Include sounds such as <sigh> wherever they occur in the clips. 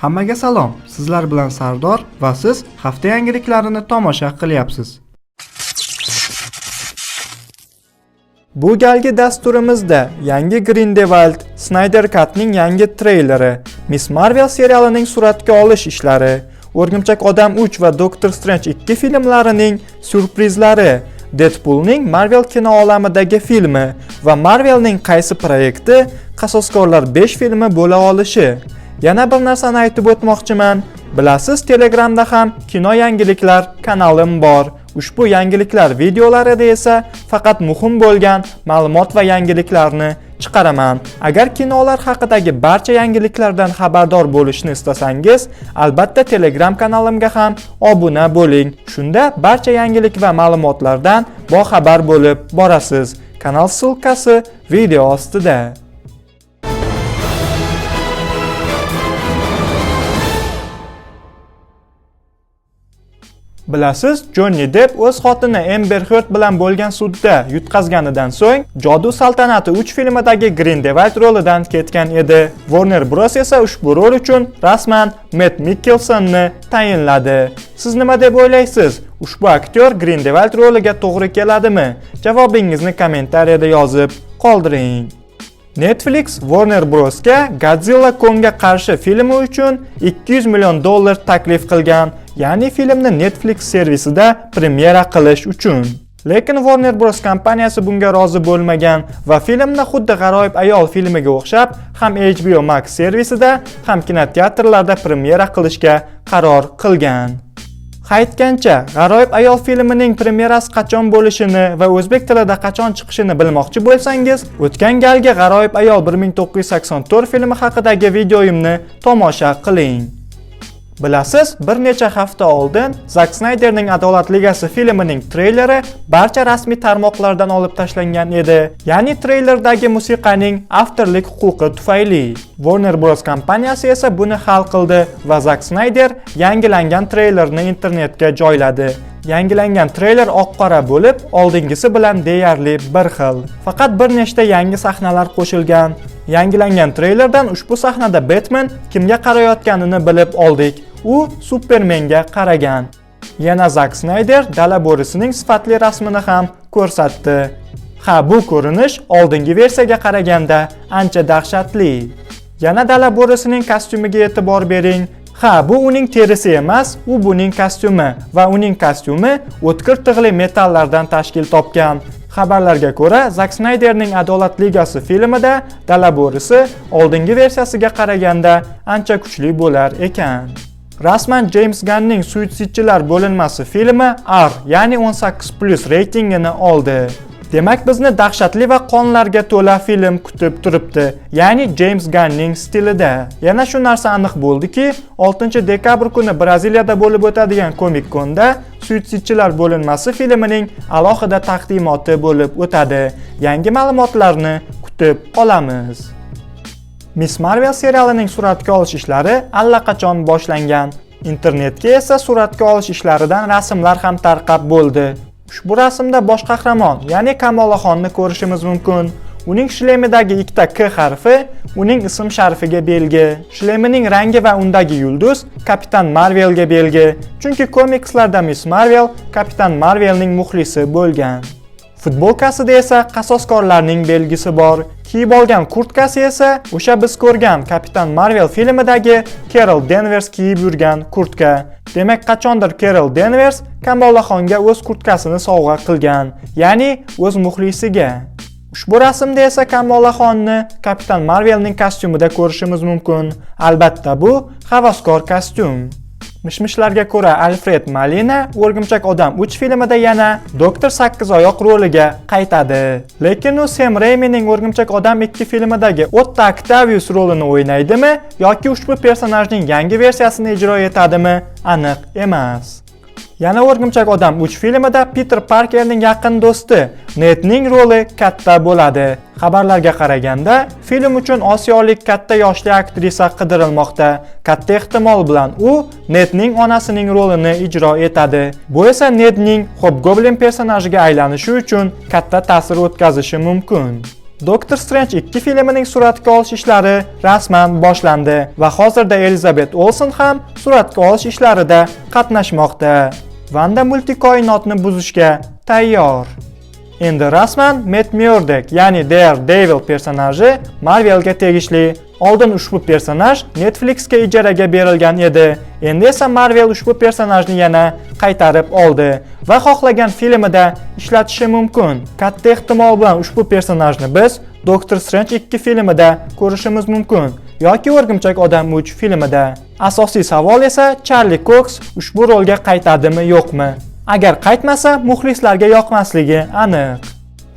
Hammaga salom. Sizlar bilan Sardor va siz hafta yangiliklarini tomosha qilyapsiz. Bu galgi dasturimizda yangi Grindelwald, Snyder Cut'ning yangi treyleri, Miss Marvel serialining suratga olish ishlari, O'rgimchak odam 3 va Doctor Strange 2 filmlarining syurprizlari, Deadpool'ning Marvel kino olamidagi filmi va Marvelning qaysi proyekti Qasoskorlar 5 filmi bo'la olishi. Yana bir narsani aytib o'tmoqchiman. Bilasiz, Telegramda ham kino yangiliklar kanalim bor. Ushbu yangiliklar videolarida esa faqat muhim bo'lgan ma'lumot va yangiliklarni chiqaraman. Agar kinolar haqidagi barcha yangiliklardan xabardor bo'lishni istasangiz, albatta Telegram kanalimga ham obuna bo'ling. Shunda barcha yangilik va ma'lumotlardan boxabar bo'lib borasiz. Kanal ssilkasi video ostida. Bilasiz, Jonni Depp o'z xotini Amber Heard bilan bo'lgan sudda yutqazganidan so'ng Jodu saltanati 3 filmidagi Grindelwald rolidan ketgan edi. Warner Bros esa ushbu rol uchun rasman Matt Mikkelsonni tayinladi. Siz nima deb o'ylaysiz? Ushbu aktyor Grindelwald roliga to'g'ri keladimi? Javobingizni kommentariyada yozib qoldiring. Netflix Warner Bros'ga Godzilla Kongga qarshi filmi uchun 200 million dollar taklif qilgan, ya'ni filmni Netflix servisida premyera qilish uchun. Lekin Warner Bros kompaniyasi bunga rozi bo'lmagan va filmni xuddi G'aroyib ayol filmiga o'xshab ham HBO Max servisida, ham kinoteatrlarda premyera qilishga qaror qilgan. Qaytgancha, G'aroyib ayol filmining premyerasi qachon bo'lishini va o'zbek tilida qachon chiqishini bilmoqchi bo'lsangiz, o'tgan galgi G'aroyib ayol 1984 filmi haqidagi videoyimni tomosha qiling. Bilasiz, bir necha hafta oldin Zack Snyderning Adolat ligasi filmining treyleri barcha rasmiy tarmoqlardan olib tashlangan edi. Ya'ni treylerdagi musiqaning avtorlik huquqi tufayli. Warner Bros kompaniyasi esa buni hal qildi va Zack Snyder yangilangan treylerni internetga joyladi. Yangilangan treyler oq-qora bo'lib, oldingisi bilan deyarli bir xil. Faqat bir nechta yangi sahnalar qo'shilgan. Yangilangan treylerdan ushbu sahnada Batman kimga qarayotganini bilib oldik. U Supermenga qaragan. Yana Zack Snyder dala bo'risining sifatli rasmini ham ko'rsatdi. Ha, bu ko'rinish oldingi versiyaga qaraganda ancha dahshatli. Yana dala bo'risining kostyumiga e'tibor bering. Ha, bu uning terisi emas, u buning kostyumi va uning kostyumi o'tkir tig'li metallardan tashkil topgan. Xabarlarga ko'ra, Zack Snyderning Adolat ligasi filmida dala bo'risi oldingi versiyasiga qaraganda ancha kuchli bo'lar ekan. Rasman James Gunnning Suitsidchilar bo'linmasi filmi R, ya'ni 18+ reytingini oldi. Demak, bizni dahshatli va qonlarga to'la film kutib turibdi, ya'ni James Gunnning stilida. Yana shu narsa aniq bo'ldiki, 6-dekabr kuni Braziliyada bo'lib o'tadigan Comic-Conda Suitsidchilar bo'linmasi filmining alohida taqdimoti bo'lib o'tadi. Yangi ma'lumotlarni kutib qolamiz. Miss Marvel serialining suratga olish ishlari allaqachon boshlangan. Internetga esa suratga olish ishlaridan rasmlar ham tarqab bo'ldi. Ushbu rasmda bosh qahramon, ya'ni Kamolaxonni ko'rishimiz mumkin. Uning shlemidagi ikkita K harfi uning ism sharifiga belgi. Shlemining rangi va undagi yulduz Kapitan Marvelga belgi. Chunki komikslarda Miss Marvel Kapitan Marvelning muxlisi bo'lgan. Futbolkasida esa qasoskorlarning belgisi bor. Kiyib olgan kurtkasi esa o'sha biz ko'rgan Kapitan Marvel filmidagi Carol Danvers kiyib yurgan kurtka. Demak, qachondir Carol Danvers Kamolaxonga o'z kurtkasini sovg'a qilgan, ya'ni o'z muxlisiga. Ushbu rasmda esa Kamolaxonni Kapitan Marvelning kostyumida ko'rishimiz mumkin. Albatta bu havaskor kostyum. Mishmishlarga ko'ra Alfred Malina O'rgimchak odam 3 filmida yana Doktor 8 oyoq roliga qaytadi. Lekin u Sam Raimining O'rgimchak odam 2 filmidagi Otto Octavius rolini o'ynaydimi yoki ushbu personajning yangi versiyasini ijro etadimi aniq emas. Yana O'rgimchak odam 3 filmida Peter Parkerning yaqin do'sti Netning roli katta bo'ladi. Xabarlarga qaraganda, film uchun osiyolik katta yoshli aktrisa qidirilmoqda. Katta ehtimol bilan u Netning onasining rolini ijro etadi. Bu esa Netning Hobgoblin personajiga aylanishi uchun katta ta'sir o'tkazishi mumkin. Doktor Strange 2 filmining suratga olish ishlari rasman boshlandi va hozirda Elizabet Olsen ham suratga olish ishlarida qatnashmoqda. Vanda multikoinotni buzishga tayyor. Endi rasman Matt Murdock, ya'ni Daredevil personaji Marvelga tegishli. Oldin ushbu personaj Netflixga ijaraga berilgan edi. Endi esa Marvel ushbu personajni yana qaytarib oldi va xohlagan filmida ishlatishi mumkin. Katta ehtimol bilan ushbu personajni biz Doctor Strange 2 filmida ko'rishimiz mumkin yoki O'rgimchak odam 3 filmida. Asosiy savol esa Charlie Cox ushbu rolga qaytadimi yo'qmi? Agar qaytmasa, muxlislarga yoqmasligi aniq.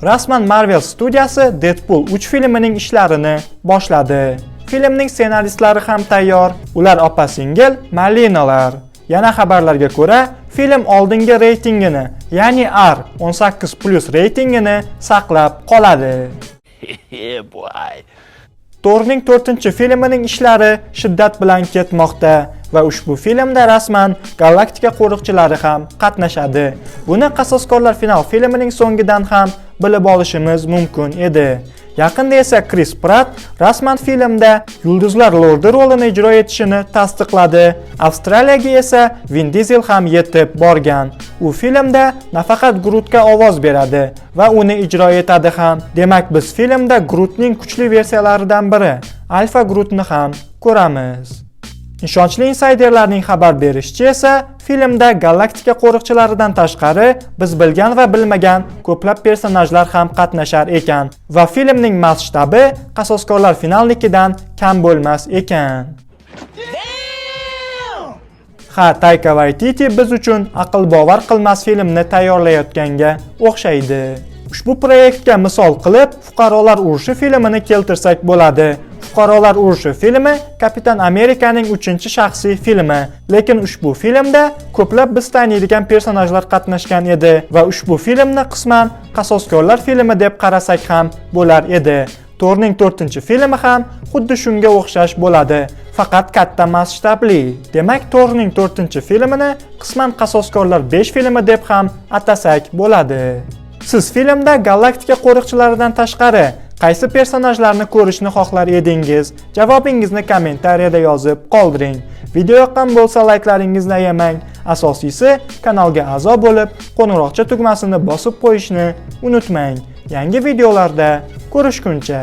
Rasman Marvel studiyasi Deadpool 3 filmining ishlarini boshladi. Filmning ssenaristlari ham tayyor. Ular opa-singil Malinalar. Yana xabarlarga ko'ra, film oldingi reytingini, ya'ni R18+ reytingini saqlab qoladi. <laughs> yeah. Torning 4-filmining ishlari shiddat bilan ketmoqda va ushbu filmda rasman Galaktika qo'riqchilari ham qatnashadi. Buni qasoskorlar final filmining so'ngidan ham bilib olishimiz mumkin edi. Yaqinda esa Chris Pratt rasman filmda Yulduzlar Lordi rolini ijro etishini tasdiqladi. Avstraliyaga esa Vin Diesel ham yetib borgan. U filmda nafaqat Grutga ovoz beradi va uni ijro etadi ham. Demak, biz filmda Grutning kuchli versiyalaridan biri Alfa Grutni ham ko'ramiz. Ishonchli insayderlarning xabar berishicha esa, filmda galaktika qo'riqchilaridan tashqari biz bilgan va bilmagan ko'plab personajlar ham qatnashar ekan va filmning masshtabi qasoskorlar finalnikidan kam bo'lmas ekan. Ha, Tayka Waititi biz uchun aql bovar qilmas filmni tayyorlayotganga o'xshaydi. Ushbu proyektga misol qilib, Fuqarolar urushi filmini keltirsak bo'ladi. Fuqarolar urushi filmi Kapitan Amerikaning 3-shaxsiy filmi, lekin ushbu filmda ko'plab biz taniydigan personajlar qatnashgan edi va ushbu filmni qisman qasoskorlar filmi deb qarasak ham bo'lar edi. Torning 4-filmi ham xuddi shunga o'xshash bo'ladi, faqat katta masshtabli. Demak, Torning 4-filmini qisman qasoskorlar 5 filmi deb ham atasak bo'ladi. Siz filmda galaktika qo'riqchilaridan tashqari qaysi personajlarni ko'rishni xohlar edingiz? Javobingizni kommentariyada yozib qoldiring. Video yoqqan bo'lsa layklaringizni ayamang. Asosiysi kanalga a'zo bo'lib, qo'ng'iroqcha tugmasini bosib qo'yishni unutmang. Yangi videolarda ko'rishguncha